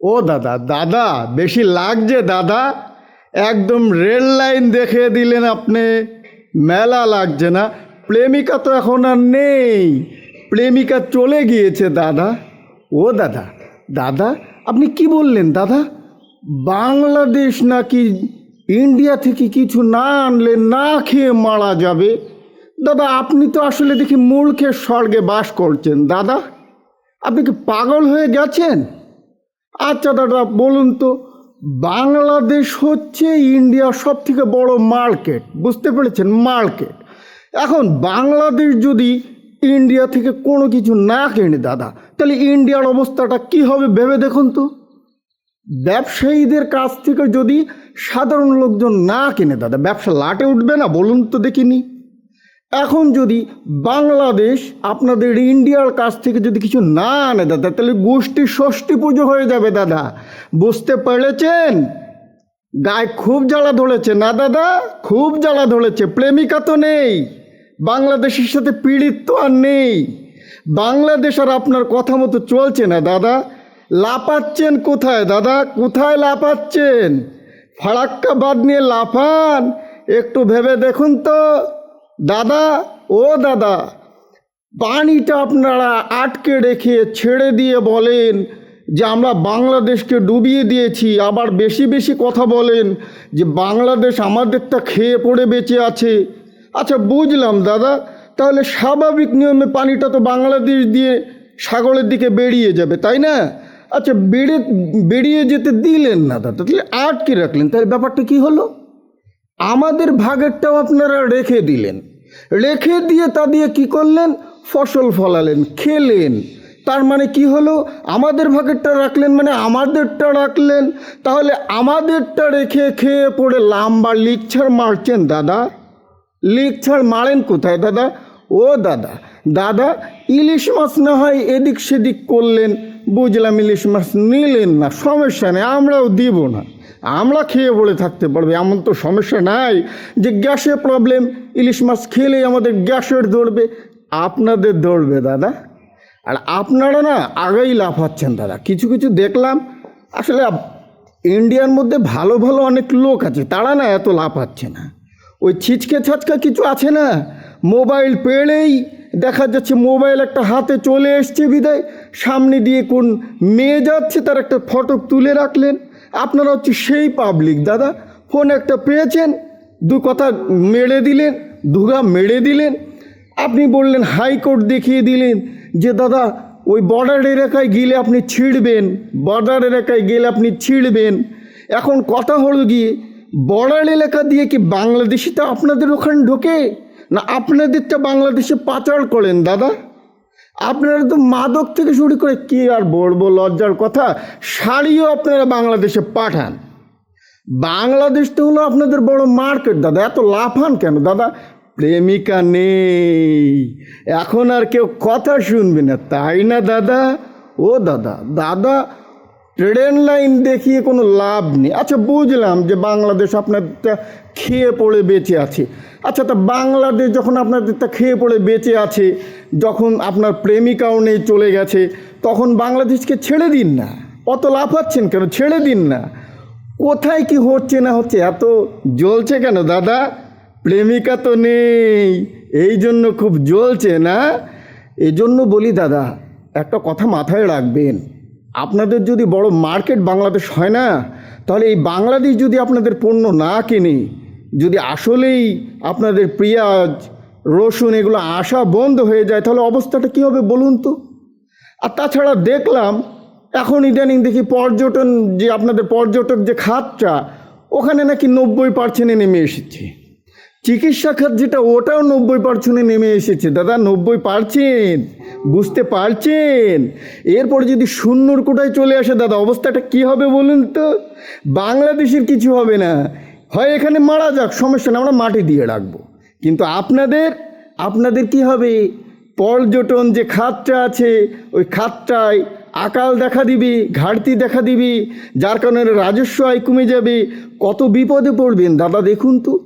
ও দাদা দাদা, বেশি লাগছে দাদা। একদম রেল লাইন দেখে দিলেন আপনি। মেলা লাগছে না। প্রেমিকা তো এখন আর নেই। প্রেমিকা চলে গিয়েছে, দাদা। ও দাদা দাদা, আপনি কি বললেন, দাদা? বাংলাদেশ নাকি ইন্ডিয়া থেকে কিছু না আনলে না খেয়ে মারা যাবে? দাদা, আপনি তো আসলে দেখি মূর্খের স্বর্গে বাস করছেন, দাদা। আপনি কি পাগল হয়ে গেছেন? আচ্ছা দাদা, বলুন তো, বাংলাদেশ হচ্ছে ইন্ডিয়ার সব থেকে বড় মার্কেট, বুঝতে পেরেছেন? মার্কেট। এখন বাংলাদেশ যদি ইন্ডিয়া থেকে কোনো কিছু না কেনে, দাদা, তাহলে ইন্ডিয়ার অবস্থাটা কি হবে ভেবে দেখুন তো। ব্যবসায়ীদের কাছ থেকে যদি সাধারণ লোকজন না কেনে, দাদা, ব্যবসা লাটে উঠবে না, বলুন তো দেখিনি। এখন যদি বাংলাদেশ আপনাদের ইন্ডিয়ার কাছ থেকে যদি কিছু না আনে দাদা, তাহলে গোষ্ঠী ষষ্ঠী পুজো হয়ে যাবে দাদা। বুঝতে পেরেছেন গায়ে খুব জ্বালা ধরেছে না দাদা? খুব জ্বালা ধরেছে, প্রেমিকা তো নেই। বাংলাদেশের সাথে পীড়িত তো আর নেই। বাংলাদেশ আর আপনার কথা মতো চলছে না দাদা। লাপাচ্ছেন কোথায় দাদা? কোথায় লাপাচ্ছেন ফারাক্কা বাদ নিয়ে লাফান। একটু ভেবে দেখুন তো। দাদা, ও দাদা, পানিটা আপনারা আটকে রেখে ছেড়ে দিয়ে বলেন যে আমরা বাংলাদেশকে ডুবিয়ে দিয়েছি। আবার বেশি বেশি কথা বলেন যে বাংলাদেশ আমাদেরটা খেয়ে পড়ে বেঁচে আছে। আচ্ছা বুঝলাম দাদা। তাহলে স্বাভাবিক নিয়মে পানিটা তো বাংলাদেশ দিয়ে সাগরের দিকে বেরিয়ে যাবে, তাই না? আচ্ছা বেড়ে, বেরিয়ে যেতে দিলেন না দাদা, তাহলে আটকে রাখলেন। তাহলে ব্যাপারটা কি হলো? আমাদের ভাগেরটাও আপনারা রেখে দিলেন। রেখে দিয়ে তা দিয়ে কি করলেন? ফসল ফলালেন, খেলেন। তার মানে কি হলো? আমাদের ভাগেরটা রাখলেন মানে আমাদেরটা রাখলেন। তাহলে আমাদেরটা রেখে খেয়ে পড়ে লাম্বা লিকছাড় মারছেন দাদা। লিকছাড় মারেন কোথায় দাদা? ও দাদা দাদা, ইলিশ মাছ না হয় এদিক সেদিক করলেন। বুঝলাম ইলিশ মাছ নিলেন না, সমস্যা নেই, আমরাও দিব না। আমরা খেয়ে পড়ে থাকতে পারবে, এমন তো সমস্যা নাই। যে গ্যাসের প্রবলেম ইলিশ মাছ খেলেই আমাদের গ্যাসের ধরবে, আপনাদের ধরবে দাদা। আর আপনারা না আগেই লাফাচ্ছেন দাদা। কিছু কিছু দেখলাম, আসলে ইন্ডিয়ার মধ্যে ভালো ভালো অনেক লোক আছে, তারা না এত লাফাচ্ছে না। ওই ছিচকে ছাচকা কিছু আছে না, মোবাইল পেলেই দেখা যাচ্ছে মোবাইল একটা হাতে চলে এসছে বিদায়, সামনে দিয়ে কোন মেয়ে যাচ্ছে, তার একটা ফটো তুলে রাখলেন। আপনারা হচ্ছে সেই পাবলিক দাদা ফোন একটা পেয়েছেন, দু কথা মেরে দিলেন, দুগা মেরে দিলেন। আপনি বললেন, হাইকোর্ট দেখিয়ে দিলেন যে, দাদা, ওই বর্ডার এলাকায় গেলে আপনি ছিঁড়বেন বর্ডার এলাকায় গেলে আপনি ছিঁড়বেন। এখন কথা হলো গিয়ে বর্ডার এলাকা দিয়ে কি বাংলাদেশিটা আপনাদের ওখানে ঢোকে? না, আপনাদেরটা বাংলাদেশে পাচার করেন, দাদা? আপনারা তো মাদক থেকে শুরু করে কি আর বলব? লজ্জার কথা। শাড়িও আপনারা বাংলাদেশে পাঠান। বাংলাদেশ তো হলো আপনাদের বড় মার্কেট, দাদা। এত লাফান কেন? দাদা, প্রেমিকা নেই। এখন আর কেউ কথা শুনবে না। তাই না, দাদা? ও দাদা দাদা ট্রেন লাইন দেখিয়ে কোনো লাভ নেই। আচ্ছা বুঝলাম যে বাংলাদেশ আপনাদেরটা খেয়ে পড়ে বেঁচে আছে। আচ্ছা তা বাংলাদেশ যখন আপনাদেরটা খেয়ে পড়ে বেঁচে আছে, যখন আপনার প্রেমিকাও নেই চলে গেছে, তখন বাংলাদেশকে ছেড়ে দিন না। অত লাভ লাফাচ্ছেন কেন? ছেড়ে দিন না। কোথায় কি হচ্ছে না হচ্ছে? এত জ্বলছে কেন দাদা? প্রেমিকা তো নেই। এই জন্য খুব জ্বলছে না? এই জন্য বলি দাদা, একটা কথা মাথায় রাখবেন। আপনাদের যদি বড় মার্কেট বাংলাদেশ হয় না, তাহলে এই বাংলাদেশ যদি আপনাদের পণ্য না কেনে, যদি আসলেই আপনাদের পেঁয়াজ, রসুন এগুলো আসা বন্ধ হয়ে যায়, তাহলে অবস্থাটা কী হবে বলুন তো? আর তাছাড়া দেখলাম, এখন ইদানিং দেখি পর্যটন যে আপনাদের পর্যটক যে খাতটা, ওখানে নাকি নব্বই পার্সেন্টে নেমে এসেছে। চিকিৎসা খাত যেটা, ওটাও নব্বই পার্সেন্টে নেমে এসেছে। দাদা, নব্বই পার্সেন্ট বুঝতে পারছেন? এরপর যদি শূন্যর কোটায় চলে আসে, দাদা, অবস্থাটা কি হবে বলুন তো? বাংলাদেশের কিছু হবে না। হয় এখানে মারা যাক, সমস্যা না আমরা মাটি দিয়ে রাখব। কিন্তু আপনাদের আপনাদের কি হবে? পর্যটন যে খাতটা আছে, ওই খাতটায় আকাল দেখা দিবি, ঘাটতি দেখা দিবি, যার কারণে রাজস্ব আয় কমে যাবে। কত বিপদে পড়বেন, দাদা, দেখুন তো।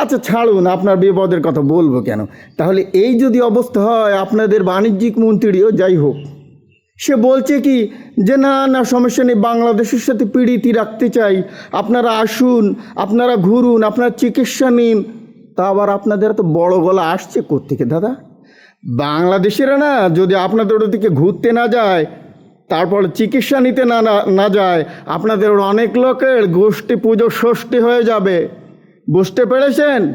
আচ্ছা ছাড়ুন, আপনার বিপদের কথা বলব কেন? তাহলে এই যদি অবস্থা হয়, আপনাদের বাণিজ্যিক মন্ত্রীও যাই হোক, সে বলছে কি যে, না না, সমস্যা নেই, বাংলাদেশের সাথে পীড়িতি রাখতে চাই। আপনারা আসুন, আপনারা ঘুরুন, আপনারা চিকিৎসা নিন। তা আবার আপনাদের এত বড় গলা আসছে কোত্থেকে, দাদা? বাংলাদেশেরা না, যদি আপনাদের ওদিকে ঘুরতে না যায়, তারপর চিকিৎসা নিতে না, না- যায়, আপনাদের অনেক লোকের গোষ্ঠী পুজো ষষ্ঠী হয়ে যাবে। বুঝতে পেরেছেন?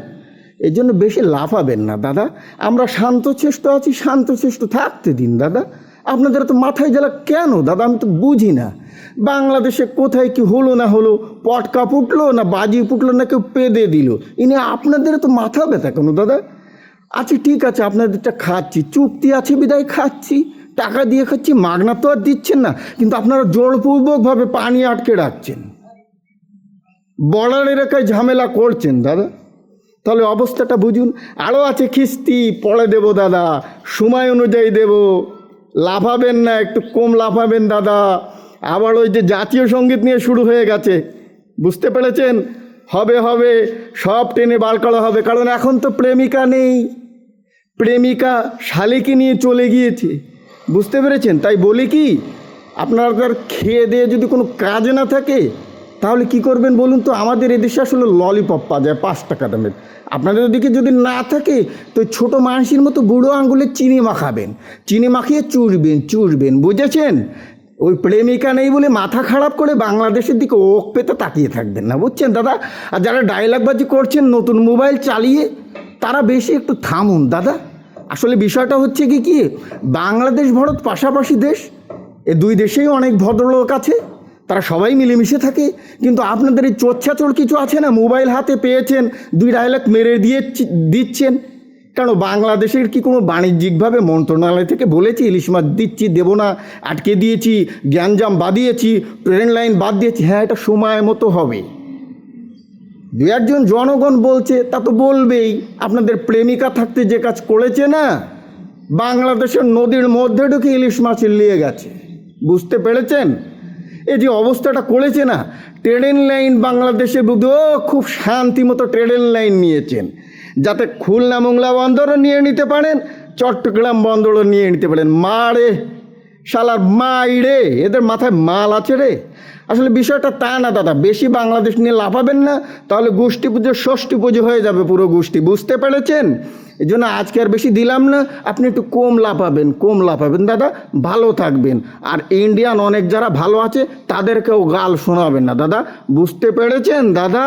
এই জন্য বেশি লাফাবেন না, দাদা। আমরা শান্তচেষ্ট আছি শান্তচেষ্ট থাকতে দিন, দাদা। আপনাদের তো মাথায় জ্বালা কেন, দাদা? আমি তো বুঝি না। বাংলাদেশে কোথায় কি হলো না হলো, পটকা ফুটলো না বাজি ফুটলো না কেউ পেদে দিল? ইনি আপনাদের তো মাথা ব্যথা কেন, দাদা? আচ্ছা ঠিক আছে, আপনাদেরটা খাচ্ছি। চুক্তি আছে বিদায়, খাচ্ছি। টাকা দিয়ে খাচ্ছি, মাগনা তো আর দিচ্ছেন না। কিন্তু আপনারা জোরপূর্বকভাবে পানি আটকে রাখছেন। বর্ডার এলাকায় ঝামেলা করছেন, দাদা। তাহলে অবস্থাটা বুঝুন। আরও আছে খিস্তি পরে দেব, দাদা। সময় অনুযায়ী দেব। লাফাবেন না, একটু কম লাফাবেন, দাদা। আবার ওই যে জাতীয় সংগীত নিয়ে শুরু হয়ে গেছে। বুঝতে পেরেছেন? হবে হবে। সব টেনে বার করা হবে। কারণ এখন তো প্রেমিকা নেই। প্রেমিকা শালিকে নিয়ে চলে গিয়েছে। বুঝতে পেরেছেন? তাই বলি কি, আপনার খেয়ে দিয়ে যদি কোনো কাজ না থাকে তাহলে কি করবেন বলুন তো? আমাদের এদেশে আসলে ললিপপ পাওয়া যায়, পাঁচ টাকা দামের। আপনাদের ওদিকে যদি না থাকে, তো ছোট মানুষের মতো বুড়ো আঙ্গুলে চিনি মাখাবেন। চিনি মাখিয়ে চুষবেন চুষবেন, বুঝেছেন? ওই প্রেমিকা নেই বলে মাথা খারাপ করে বাংলাদেশের দিকে ওক পেতে তাকিয়ে থাকবেন না, বুঝছেন দাদা? আর যারা ডায়লগবাজি করছেন, নতুন মোবাইল চালিয়ে, তারা বেশি একটু থামুন, দাদা। আসলে বিষয়টা হচ্ছে কি কি? বাংলাদেশ ভারত পাশাপাশি দেশ, এ দুই দেশেই অনেক ভদ্রলোক আছে। তারা সবাই মিলেমিশে থাকে, কিন্তু আপনাদের এই চোচ্ছাচোর কিছু আছে না? মোবাইল হাতে পেয়েছেন, দুই ডায়লগ মেরে দিয়ে দিচ্ছেন। কেন, বাংলাদেশের কি কোনো বাণিজ্যিকভাবে মন্ত্রণালয় থেকে বলেছি, ইলিশ মাছ দিচ্ছি, দেবো না, আটকে দিয়েছি, গ্যাঞ্জাম বাদিয়েছি ট্রেন লাইন বাদ দিয়েছি? হ্যাঁ এটা সময় মতো হবে। দু একজন জনগণ বলছে, তা তো বলবেই। আপনাদের প্রেমিকা থাকতে যে কাজ করেছে না, বাংলাদেশের নদীর মধ্যে ঢুকে ইলিশ মাছ নিয়ে গেছে। বুঝতে পেরেছেন? এই যে অবস্থাটা করেছে না ট্রেডেন লাইন বাংলাদেশের বুধ খুব শান্তি মতো ট্রেন লাইন নিয়েছেন। যাতে খুলনা মোংলা বন্দরও নিয়ে নিতে পারেন, চট্টগ্রাম বন্দরও নিয়ে নিতে পারেন। মারে শালার মাই রে, এদের মাথায় মাল আছে রে। আসলে বিষয়টা তা না, দাদা। বেশি বাংলাদেশ নিয়ে লাফাবেন না, তাহলে গোষ্ঠী পুজো, ষষ্ঠী পুজো হয়ে যাবে পুরো গোষ্ঠী, বুঝতে পেরেছেন? এই জন্য আজকে আর বেশি দিলাম না, আপনি একটু কম লাফাবেন কম লাফাবেন, দাদা। ভালো থাকবেন। আর ইন্ডিয়ান অনেক যারা ভালো আছে, তাদেরকেও গাল শোনাবেন না, দাদা। বুঝতে পেরেছেন, দাদা?